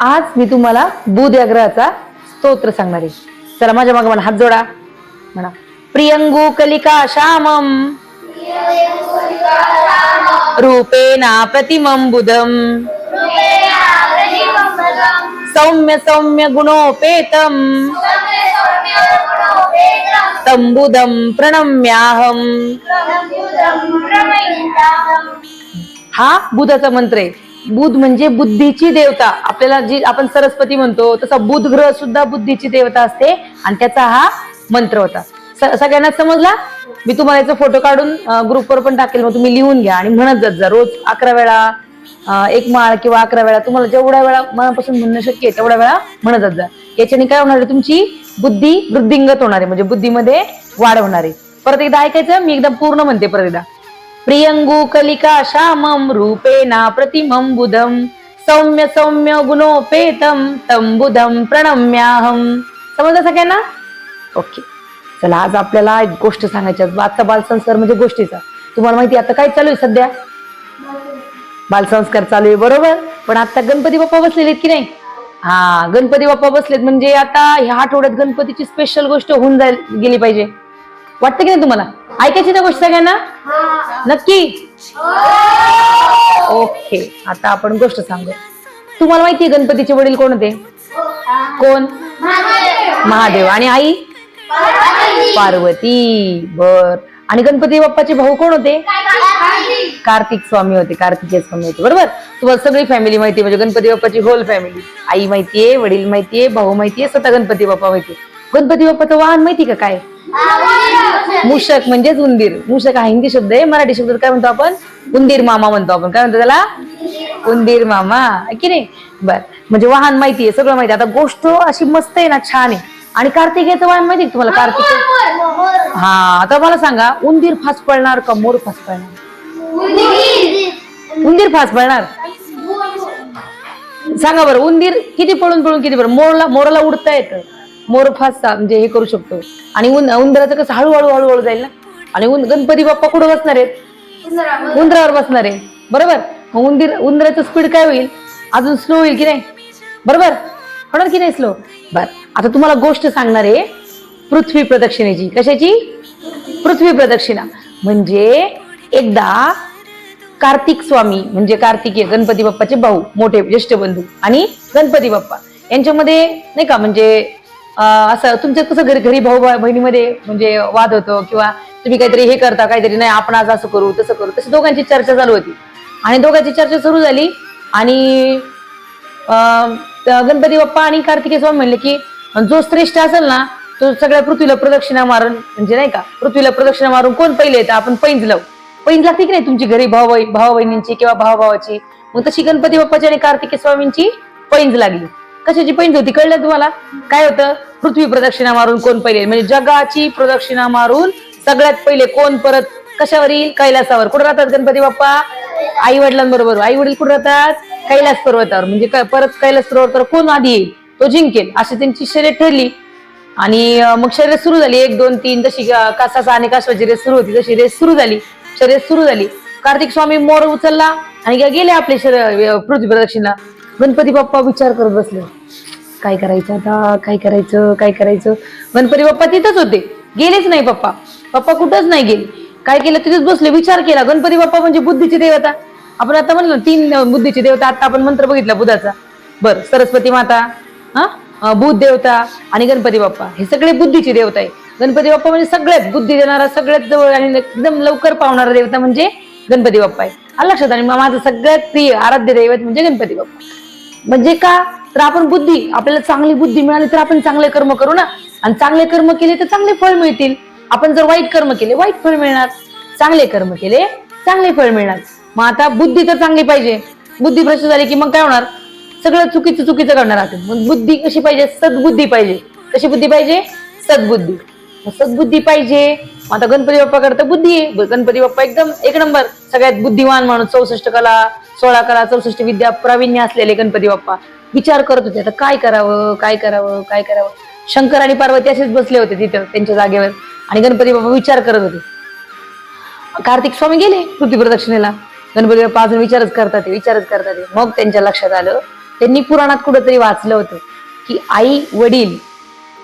आज मी तुम्हाला बुध या ग्रहाचा स्तोत्र सांगणार आहे. चला माझ्या मागे मला हात जोडा. म्हणा प्रियंगू कलिका श्यामम रूपेना प्रतिमं बुधम. सौम्य सौम्य गुणोपेतम. तंबुदम प्रणम्याहम. हा बुधाचा मंत्र आहे. बुध म्हणजे बुद्धीची देवता. आपल्याला जी आपण सरस्वती म्हणतो तसा बुध ग्रह सुद्धा बुद्धीची देवता असते आणि त्याचा हा मंत्र होता. सगळ्यांना समजला? मी तुम्हाला याचा फोटो काढून ग्रुपवर पण टाकेल मग तुम्ही लिहून घ्या आणि म्हणत जात जा. रोज अकरा वेळा एक माळ किंवा अकरा वेळा तुम्हाला जेवढ्या वेळा मनापासून म्हणणं शक्य आहे तेवढ्या वेळा म्हणत जात जा. याच्याने काय होणार आहे तुमची बुद्धी वृद्धिंगत होणार आहे म्हणजे बुद्धीमध्ये वाढ होणार आहे. परत एकदा ऐकायचं मी एकदम पूर्ण म्हणते परत एकदा. प्रियङ्गूकलिका श्यामं रूपेणा प्रतिमं बुधं। सौम्य सौम्य गुणोपेतम तं बुधं प्रणम्याहं। समजलं सगळ्यांना? ओके. चला आज आपल्याला एक गोष्ट सांगायची आहे. आजचा बालसंस्कार म्हणजे गोष्टीचा. तुम्हाला माहिती आहे आता काय चालू आहे सध्या? बालसंस्कार चालू आहे बरोबर? पण आता गणपती बाप्पा बसलेले आहेत की नाही? हा गणपती बाप्पा बसलेत. म्हणजे आता ह्या आठवड्यात गणपतीची स्पेशल गोष्ट होऊन जाईल गेली पाहिजे. वाटतं की नाही तुम्हाला? ऐकायची ना गोष्ट सगळ्यांना? नक्की? ओके आता आपण गोष्ट सांगू. तुम्हाला माहिती आहे गणपतीचे वडील कोण होते? कोण? महादेव. आणि आई? पार्वती. बर. आणि गणपती बाप्पाचे भाऊ कोण होते? कार्तिक स्वामी होते. कार्तिकेय स्वामी होते. बरोबर? तुम्हाला सगळी फॅमिली माहिती म्हणजे गणपती बाप्पाची होल फॅमिली आई माहितीये वडील माहितीये भाऊ माहितीये स्वतः गणपती बाप्पा माहितीये गणपती बाप्पाचं वाहन माहिती का काय? मूषक म्हणजेच उंदीर. मूषक हा हिंदी शब्द आहे मराठी शब्द. काय म्हणतो आपण? उंदीर मामा म्हणतो आपण. काय म्हणतो त्याला? उंदीर मामा. की नाही? बर. म्हणजे वाहन माहिती आहे सगळं माहिती आहे. आता गोष्ट अशी मस्त आहे ना छान आहे. आणि कार्तिकेचं वाहन माहिती आहे तुम्हाला? कार्तिक हा आता मला सांगा उंदीर फास पळणार का मोर फास पळणार उंदीर फास पळणार सांगा बरं उंदीर किती पळून पळून किती बरं मोरला मोराला उडता येतं. मोर म्हणजे हे करू शकतो. आणि उन उंदराचं कसं हळूहळू हळूहळू जाईल ना? आणि उन- गणपती बाप्पा कुठं बसणार आहेत? उंदरावर बसणार आहे. बरोबर? मग उंदीर उंदराचं स्पीड काय होईल? अजून स्लो होईल की नाही? बरोबर? होणार की नाही स्लो बर. आता तुम्हाला गोष्ट सांगणार आहे पृथ्वी प्रदक्षिणेची. कशाची? पृथ्वी प्रदक्षिणा. म्हणजे एकदा कार्तिक स्वामी म्हणजे कार्तिकीय गणपती बाप्पाचे भाऊ मोठे ज्येष्ठ बंधू आणि गणपती बाप्पा यांच्यामध्ये नाही का म्हणजे असं तुमच्या कसं घरी घरी भाऊ बहिणीमध्ये म्हणजे वाद होतो किंवा तुम्ही काहीतरी हे करता काहीतरी नाही आपण आज असं करू तसं करू तशी दोघांची चर्चा चालू होती. आणि दोघांची चर्चा सुरू झाली आणि अं, गणपती बाप्पा आणि कार्तिकेय स्वामी म्हणले की जो श्रेष्ठ असेल ना तो सगळ्या पृथ्वीला प्रदक्षिणा मारून म्हणजे नाही का पृथ्वीला प्रदक्षिणा मारून कोण पहिले येतं आपण पैंज लावू. पैंज लागते की नाही तुमची घरी भाऊ भाऊ बहिणींची किंवा भाऊ भावाची? मग तशी गणपती बाप्पाची आणि कार्तिकेय स्वामींची पैंज लागली. कशाची पैंज होती कळलं तुम्हाला? काय होतं? पृथ्वी प्रदक्षिणा मारून कोण पहिले? म्हणजे जगाची प्रदक्षिणा मारून सगळ्यात पहिले कोण परत कशावर येईल? कैलासावर. कुठं राहतात गणपती बाप्पा? आई वडिलांबरोबर आई वडील कुठं राहतात? कैलास पर्वतावर. म्हणजे परत कैलास पर्वतावर कोण आधी येईल? तो जिंकेल अशी त्यांची शर्यत ठरली. आणि मग शर्यत सुरू झाली. एक दोन तीन जशी कासाचा आणि कासवाची रेस सुरू होती तशी रेस सुरू झाली. शर्यत सुरू झाली. कार्तिक स्वामी मोर उचलला आणि गेले आपले शर पृथ्वी प्रदक्षिणा. गणपती बाप्पा विचार करत बसले. काय करायचं आता? काय करायचं? काय करायचं? गणपती बाप्पा तिथंच होते. गेलेच नाही पप्पा. पप्पा कुठंच नाही गेले. काय केलं? तिथेच बसले. विचार केला गणपती बाप्पा म्हणजे बुद्धीची देवता? आपण आता म्हणलं तीन बुद्धीची देवता. आता आपण मंत्र बघितला बुधाचा. बर सरस्वती माता हा? बुद्ध बुध देवता आणि गणपती बाप्पा. हे सगळे बुद्धीची देवता आहे गणपती बाप्पा म्हणजे सगळ्यात बुद्धी देणारा सगळ्यात जवळ आणि एकदम लवकर पावणारा देवता म्हणजे गणपती बाप्पा आहे. लक्षात? आणि माझं सगळ्यात प्रिय आराध्य दैवत म्हणजे गणपती बाप्पा. म्हणजे का? तर आपण बुद्धी आपल्याला चांगली बुद्धी मिळाली तर आपण चांगले कर्म करू ना? आणि चांगले कर्म केले तर चांगले फळ मिळतील. आपण जर वाईट कर्म केले वाईट फळ मिळणार. चांगले कर्म केले चांगले फळ मिळणार. मग आता बुद्धी तर चांगली पाहिजे. बुद्धी भ्रष्ट झाली की मग काय होणार? सगळं चुकीचं चुकीचं करणार आपण. मग बुद्धी कशी पाहिजे? सद्बुद्धी पाहिजे. कशी बुद्धी पाहिजे? सद्बुद्धी. मग सद्बुद्धी पाहिजे. मग आता गणपती बाप्पा करता बुद्धी आहे. गणपती बाप्पा एकदम एक नंबर. सगळ्यात बुद्धिवान माणूस चौसष्ट कला सोळा कला चौसष्ट विद्या प्रावीण्य असलेले गणपती बाप्पा. विचार करत होते आता काय करावं काय करावं काय करावं? शंकर आणि पार्वती असेच बसले होते तिथं त्यांच्या जागेवर. आणि गणपती बाप्पा विचार करत होते. कार्तिक स्वामी गेले पृथ्वी प्रदक्षिणेला गणपती बाप्पा अजून विचारच करतात विचारच करतात. मग त्यांच्या लक्षात आलं त्यांनी पुराणात कुठंतरी वाचलं होतं की आई वडील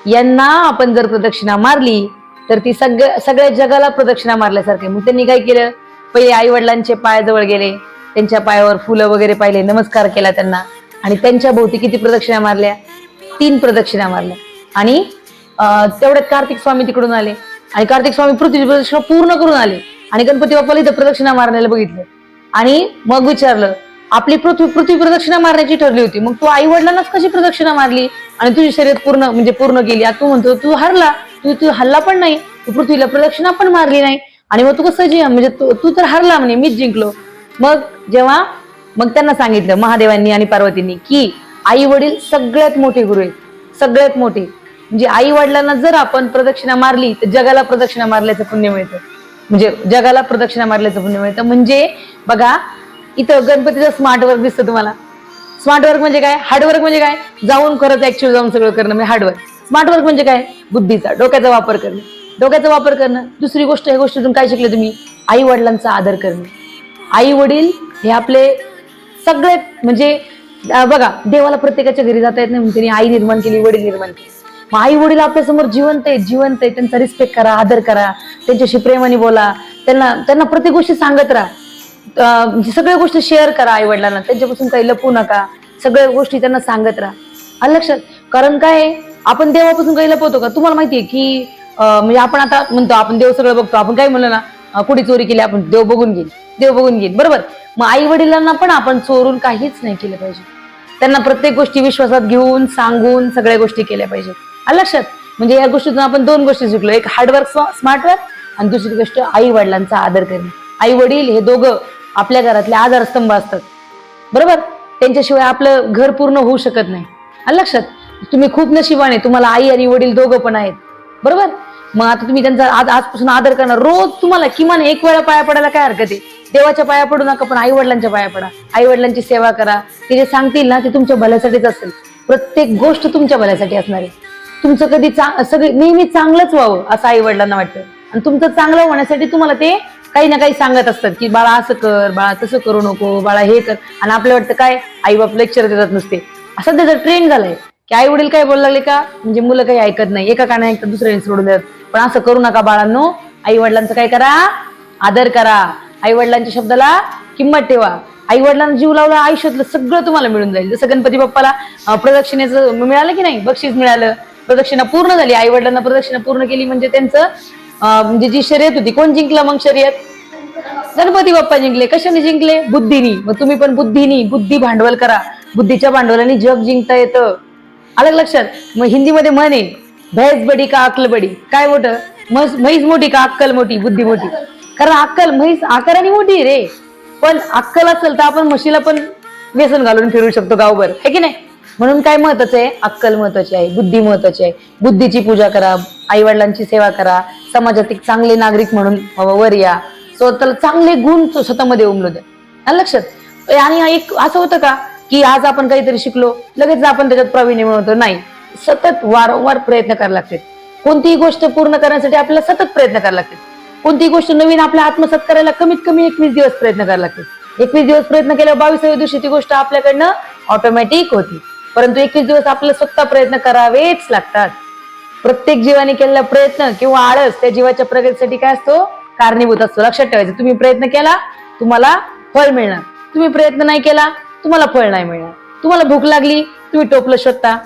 यांना आपण जर प्रदक्षिणा मारली तर ती सगळ्या सगळ्या जगाला प्रदक्षिणा मारल्यासारखे मग त्यांनी काय केलं? पहिले आई वडिलांचे पायाजवळ गेले त्यांच्या पायावर फुलं वगैरे पाहिले नमस्कार केला त्यांना. आणि त्यांच्या भोवती किती प्रदक्षिणा मारल्या? तीन प्रदक्षिणा मारल्या. आणि तेवढ्यात कार्तिक स्वामी तिकडून आले. आणि कार्तिक स्वामी पृथ्वी प्रदक्षिणा पूर्ण करून आले. आणि गणपती बाप्पाला इथं प्रदक्षिणा मारण्याला बघितलं. आणि मग विचारलं आपली पृथ्वी पृथ्वी प्रदक्षिणा मारण्याची ठरली होती. मग तू आई वडिलांनाच कशी प्रदक्षिणा मारली? आणि तुझी शर्यत पूर्ण म्हणजे पूर्ण केली. आता तू म्हणतो तू हरला. तू तू हल्ला पण नाही. तू पृथ्वीला प्रदक्षिणा पण मारली नाही. आणि मग तू कसं जिंक म्हणजे तू तू तर हरला म्हणे. मीच जिंकलो. मग जेव्हा मग त्यांना सांगितलं महादेवांनी आणि पार्वतींनी की आई वडील सगळ्यात मोठे गुरु आहेत. सगळ्यात मोठे. म्हणजे आई वडिलांना जर आपण प्रदक्षिणा मारली तर जगाला प्रदक्षिणा मारल्याचं पुण्य मिळतं. म्हणजे जगाला प्रदक्षिणा मारल्याचं पुण्य मिळतं. म्हणजे बघा इथं गणपतीचं स्मार्ट वर्क दिसतं तुम्हाला. स्मार्ट वर्क म्हणजे काय? हार्डवर्क म्हणजे काय? जाऊन खरंच ऍक्च्युअल जाऊन सगळं करणं. म्हणजे हार्डवर्क स्मार्ट वर्क म्हणजे काय? बुद्धीचा डोक्याचा वापर करणं. डोक्याचा वापर करणं. दुसरी गोष्ट ह्या गोष्टीतून काय शिकले तुम्ही? आई वडिलांचा आदर करणं. आई वडील हे आपले सगळे म्हणजे बघा देवाला प्रत्येकाच्या घरी जाता येत नाही म्हणून त्यांनी आई निर्माण केली वडील निर्माण केली. मग आई वडील आपल्यासमोर जिवंत आहे जिवंत आहे त्यांचा रिस्पेक्ट करा आदर करा त्यांच्याशी प्रेमाने बोला त्यांना त्यांना प्रत्येक गोष्टी सांगत राहा. म्हणजे सगळ्या गोष्टी शेअर करा आई वडिलांना त्यांच्यापासून काही लपू नका सगळ्या गोष्टी त्यांना सांगत राहा. आलं लक्षात कारण काय आहे, आपण देवापासून काही लपवतो का? तुम्हाला माहितीये की म्हणजे आपण आता म्हणतो आपण देव सगळं बघतो आपण काय म्हणलं ना कुठे चोरी केली आपण देव बघून घेईल देव बघून घेईल बरोबर? मग आई वडिलांना पण आपण चोरून काहीच नाही केलं पाहिजे. त्यांना प्रत्येक गोष्टी विश्वासात घेऊन सांगून सगळ्या गोष्टी केल्या पाहिजे लक्षात. म्हणजे या गोष्टीतून आपण दोन गोष्टी शिकलो. एक हार्डवर्क स्मार्ट वर्क आणि दुसरी गोष्ट आई वडिलांचा आदर करणे. आई वडील हे दोघं आपल्या घरातले आधारस्तंभ असतात. बरोबर? त्यांच्याशिवाय आपलं घर पूर्ण होऊ शकत नाही. आलं लक्षात. तुम्ही खूप नशिबाने तुम्हाला आई आणि वडील दोघं पण आहेत. बरोबर? मग आता तुम्ही त्यांचा आज आजपासून आदर करणार. रोज तुम्हाला किमान एक वेळा पाया पडायला काय हरकत आहे? देवाच्या पाया पडू नका पण आई वडिलांच्या पाया पडा. आई वडिलांची सेवा करा. ते जे सांगतील ना ते तुमच्या भल्यासाठीच असेल. प्रत्येक गोष्ट तुमच्या भल्यासाठी असणार आहे. तुमचं कधी सगळी नेहमी चांगलंच व्हावं असं आई वडिलांना वाटतं. आणि तुमचं चांगलं होण्यासाठी तुम्हाला ते काही ना काही सांगत असतात की बाळा असं कर बाळा तसं करू नको बाळा हे कर. आणि आपलं वाटतं काय? आई बाप लेक्चर देतात नसते. असं त्याचा ट्रेंड झालाय की आई वडील काय बोलायला लागले का? म्हणजे मुलं काही ऐकत नाही. एका काना ऐकतात दुसऱ्याने सोडून देतात. पण असं करू नका बाळांनो. आई वडिलांचं काय करा? आदर करा. आई वडिलांच्या शब्दाला किंमत ठेवा. आई वडिलांना जीव लावला आयुष्यातलं सगळं तुम्हाला मिळून जाईल. जसं गणपती बाप्पाला प्रदक्षिणेचं मिळालं की नाही? बक्षीस मिळालं. प्रदक्षिणा पूर्ण झाली. आई वडिलांना प्रदक्षिणा पूर्ण केली म्हणजे त्यांचं म्हणजे जी शर्यत होती कोण जिंकलं मग शर्यत? गणपती बाप्पा जिंकले. कशाने जिंकले? बुद्धीनी. मग तुम्ही पण बुद्धीनी. बुद्धी भांडवल करा. बुद्धीच्या भांडवलाने जग जिंकता येतं. आलं लक्षात? मग हिंदीमध्ये म्हणे भैस बडी का अक्कल बडी काय मोठं? म्हैस मोठी का अक्कल मोठी? बुद्धी मोठी. कारण अक्कल म्हैस आकाराने मोठी रे. पण अक्कल असेल तर आपण म्हशीला पण व्यसन घालून फिरू शकतो गावभर. आहे की नाही? म्हणून काय महत्वाचं आहे? अक्कल महत्वाची आहे बुद्धी महत्वाची आहे. बुद्धीची पूजा करा आई वडिलांची सेवा करा. समाजात एक चांगले नागरिक म्हणून वर या. स्वतःला चांगले गुण स्वतःमध्ये उमलू द्या. लक्षात? आणि एक असं होतं का? की आज आपण काहीतरी शिकलो लगेच आपण त्याच्यात प्रावीण्य मिळवतो नाही. सतत वारंवार प्रयत्न करायला लागतात. कोणतीही गोष्ट पूर्ण करण्यासाठी आपल्याला सतत प्रयत्न करायला लागतात. कोणती गोष्ट नवीन आपल्या आत्मसात करायला कमीत कमी एकवीस दिवस प्रयत्न करायला लागतात एकवीस दिवस प्रयत्न केल्यावर बावीसाव्या दिवशी ती गोष्ट आपल्याकडनं ऑटोमॅटिक होती. परंतु एकवीस दिवस आपल्याला स्वतः प्रयत्न करावेच लागतात. प्रत्येक जीवाने केलेला प्रयत्न किंवा आळस त्या जीवाच्या प्रगतीसाठी काय असतो? कारणीभूत असतो. लक्षात ठेवायचं. तुम्ही प्रयत्न केला तुम्हाला फळ मिळणार. तुम्ही प्रयत्न नाही केला तुम्हाला फळ नाही मिळणार. तुम्हाला भूक लागली तुम्ही टोपलं शोधता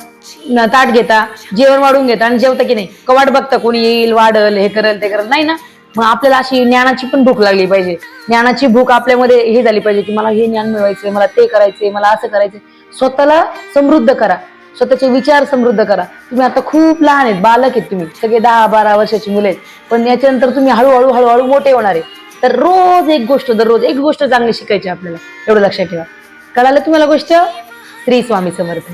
ताट घेता जेवण वाढून घेता आणि जेवता की नाही? कवाट बघता कोणी येईल वाढल हे करल ते करल. नाही ना? मग आपल्याला अशी ज्ञानाची पण भूक लागली पाहिजे. ज्ञानाची भूक आपल्यामध्ये हे झाली पाहिजे की मला हे ज्ञान मिळवायचंय मला ते करायचंय मला असं करायचंय. स्वतःला समृद्ध करा. स्वतःचे विचार समृद्ध करा. तुम्ही आता खूप लहान आहेत बालक आहेत तुम्ही. सगळे दहा बारा वर्षाची मुले आहेत. पण याच्यानंतर तुम्ही हळूहळू हळूहळू मोठे होणार आहे. तर रोज एक गोष्ट दररोज एक गोष्ट चांगली शिकायची आपल्याला. एवढं लक्षात ठेवा. कळालं तुम्हाला गोष्ट? श्री स्वामी समर्थ.